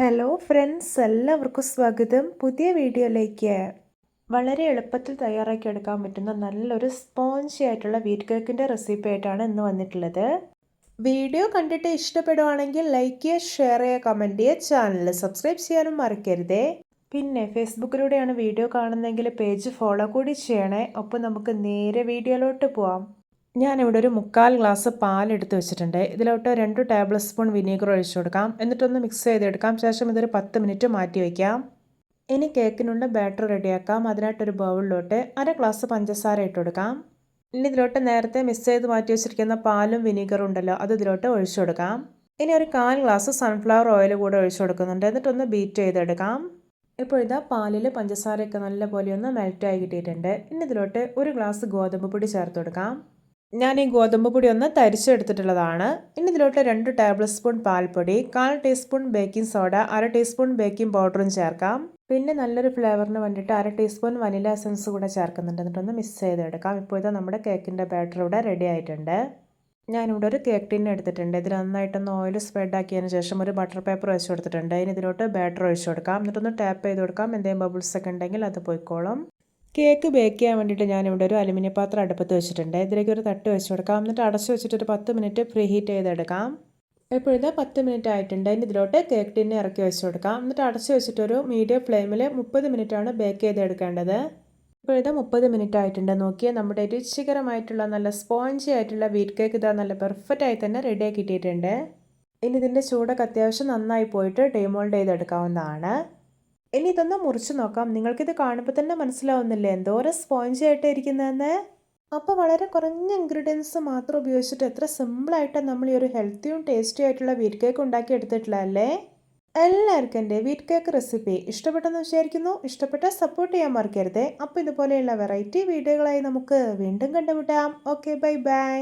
Hello friends എല്ലാവർക്കും സ്വാഗതം. പുതിയ വീഡിയോയിലേക്ക് വളരെ എളുപ്പത്തിൽ തയ്യാറാക്കി എടുക്കാൻ പറ്റുന്ന നല്ലൊരു സ്പോഞ്ചി ആയിട്ടുള്ള വീറ്റ് കേക്കിന്റെ റെസിപ്പി ആയിട്ടാണ് ഇന്ന് വന്നിട്ടുള്ളത്. വീഡിയോ കണ്ടിട്ട് ഇഷ്ടപ്പെടുവാണെങ്കിൽ ലൈക്ക് ചെയ്യുക ഷെയർ ചെയ്യുക കമന്റ് ചെയ്യുക ചാനൽ സബ്സ്ക്രൈബ് ചെയ്യാനും മറക്കരുതേ. പിന്നെ ഫേസ്ബുക്കിലൂടെയാണ് വീഡിയോ കാണുന്നതെങ്കിൽ പേജ് ഫോളോ കൂടി ചെയ്യണേ. ഒപ്പം നമുക്ക് നേരെ വീഡിയോയിലോട്ട് പോവാം. ഞാനിവിടെ ഒരു മുക്കാൽ ഗ്ലാസ് പാൽ എടുത്ത് വെച്ചിട്ടുണ്ട്. ഇതിലോട്ട് രണ്ട് ടേബിൾ സ്പൂൺ വിനീഗർ ഒഴിച്ചു കൊടുക്കാം. എന്നിട്ടൊന്ന് മിക്സ് ചെയ്തെടുക്കാം. ശേഷം ഇതൊരു പത്ത് മിനിറ്റ് മാറ്റി വയ്ക്കാം. ഇനി കേക്കിനുള്ള ബാറ്റർ റെഡിയാക്കാം. അതിനായിട്ടൊരു ബൗളിലോട്ട് അര ഗ്ലാസ് പഞ്ചസാര ഇട്ട് കൊടുക്കാം. ഇനി ഇതിലോട്ട് നേരത്തെ മിക്സ് ചെയ്ത് മാറ്റി വെച്ചിരിക്കുന്ന പാലും വിനീഗറും ഉണ്ടല്ലോ അത് ഇതിലോട്ട് ഒഴിച്ചു കൊടുക്കാം. ഇനി ഒരു കാൽ ഗ്ലാസ് സൺഫ്ലവർ ഓയിൽ കൂടെ ഒഴിച്ചു കൊടുക്കുന്നുണ്ട്. എന്നിട്ടൊന്ന് ബീറ്റ് ചെയ്തെടുക്കാം. ഇപ്പോൾ ഇതാ പാലിൽ പഞ്ചസാരയൊക്കെ നല്ലപോലെ ഒന്ന് മെൽറ്റായി കിട്ടിയിട്ടുണ്ട്. ഇനി ഇതിലോട്ട് ഒരു ഗ്ലാസ് ഗോതമ്പ് പൊടി ചേർത്ത് കൊടുക്കാം. ഞാൻ ഈ ഗോതമ്പ് പൊടി ഒന്ന് തരിച്ചെടുത്തിട്ടുള്ളതാണ്. ഇനി ഇതിലോട്ട് രണ്ട് ടേബിൾ സ്പൂൺ പാൽപ്പൊടി കാൽ ടീസ്പൂൺ ബേക്കിംഗ് സോഡ അര ടീസ്പൂൺ ബേക്കിംഗ് പൗഡറും ചേർക്കാം. പിന്നെ നല്ലൊരു ഫ്ലേവറിന് വേണ്ടിയിട്ട് അര ടീസ്പൂൺ വനില എസൻസ് കൂടെ ചേർക്കുന്നുണ്ട്. എന്നിട്ടൊന്ന് മിക്സ് ചെയ്തെടുക്കാം. ഇപ്പോൾ ഇത് നമ്മുടെ കേക്കിന്റെ ബാറ്റർ ഇവിടെ റെഡി ആയിട്ടുണ്ട്. ഞാനിവിടെ ഒരു കേക്ക് ടിൻ എടുത്തിട്ടുണ്ട്. ഇതിൽ നന്നായിട്ടൊന്ന് ഓയിൽ സ്പ്രെഡ് ആക്കിയതിന് ശേഷം ഒരു ബട്ടർ പേപ്പർ വെച്ച് കൊടുത്തിട്ടുണ്ട്. ഇനി ഇതിലോട്ട് ബാറ്റർ ഒഴിച്ചു കൊടുക്കാം. എന്നിട്ടൊന്ന് ടാപ്പ് ചെയ്ത് കൊടുക്കാം. എന്തെങ്കിലും ബബിൾസ് ഒക്കെ ഉണ്ടെങ്കിൽ അത് പോയിക്കോളും. കേക്ക് ബേക്ക് ചെയ്യാൻ വേണ്ടിയിട്ട് ഞാനിവിടെ ഒരു അലുമിനിയം പാത്രം അടുപ്പത്ത് വെച്ചിട്ടുണ്ട്. ഇതിലേക്ക് ഒരു തട്ട് വെച്ച് കൊടുക്കാം. എന്നിട്ട് അടച്ച് വെച്ചിട്ട് ഒരു പത്ത് മിനിറ്റ് പ്രീ ഹീറ്റ് ചെയ്തെടുക്കാം ഇപ്പോഴത്തെ പത്ത് മിനിറ്റ് ആയിട്ടുണ്ട്. ഇനി ഇതിലോട്ട് കേക്ക് ടിന്നെ ഇറക്കി വെച്ച് കൊടുക്കാം. എന്നിട്ട് അടച്ച് വെച്ചിട്ടൊരു മീഡിയം ഫ്ലെയിമിൽ മുപ്പത് മിനിറ്റാണ് ബേക്ക് ചെയ്തെടുക്കേണ്ടത്. ഇപ്പോഴത്തെ മുപ്പത് മിനിറ്റ് ആയിട്ടുണ്ട്. നോക്കിയാൽ നമ്മുടെ രുചികരമായിട്ടുള്ള നല്ല സ്പോഞ്ചി ആയിട്ടുള്ള വീറ്റ് കേക്ക് ഇതാ നല്ല പെർഫെക്റ്റ് ആയി തന്നെ റെഡിയാക്കി കിട്ടിയിട്ടുണ്ട്. ഇനി ഇതിന്റെ ചൂടൊക്കെ അത്യാവശ്യം നന്നായി പോയിട്ട് ഡീമോൾഡ് ചെയ്തെടുക്കാവുന്നതാണ്. ഇനി ഇതൊന്ന് മുറിച്ച് നോക്കാം. നിങ്ങൾക്കിത് കാണുമ്പോൾ തന്നെ മനസ്സിലാവുന്നില്ലേ? എന്തോരം സ്പോഞ്ച് ആയിട്ട് ഇരിക്കുന്നതെന്ന്. അപ്പോൾ വളരെ കുറഞ്ഞ ഇൻഗ്രീഡിയൻസ് മാത്രം ഉപയോഗിച്ചിട്ട് എത്ര സിമ്പിളായിട്ട് നമ്മൾ ഈ ഒരു ഹെൽത്തിയും ടേസ്റ്റി ആയിട്ടുള്ള വീറ്റ് കേക്ക് ഉണ്ടാക്കി എടുത്തിട്ടില്ലല്ലേ എല്ലാവർക്കും എന്റെ വീറ്റ് കേക്ക് റെസിപ്പി ഇഷ്ടപ്പെട്ടെന്ന് വിചാരിക്കുന്നു. ഇഷ്ടപ്പെട്ട സപ്പോർട്ട് ചെയ്യാൻ മറക്കരുതേ. അപ്പോൾ ഇതുപോലെയുള്ള വെറൈറ്റി വീഡിയോകളായി നമുക്ക് വീണ്ടും കണ്ടുമുട്ടാം. Okay bye bye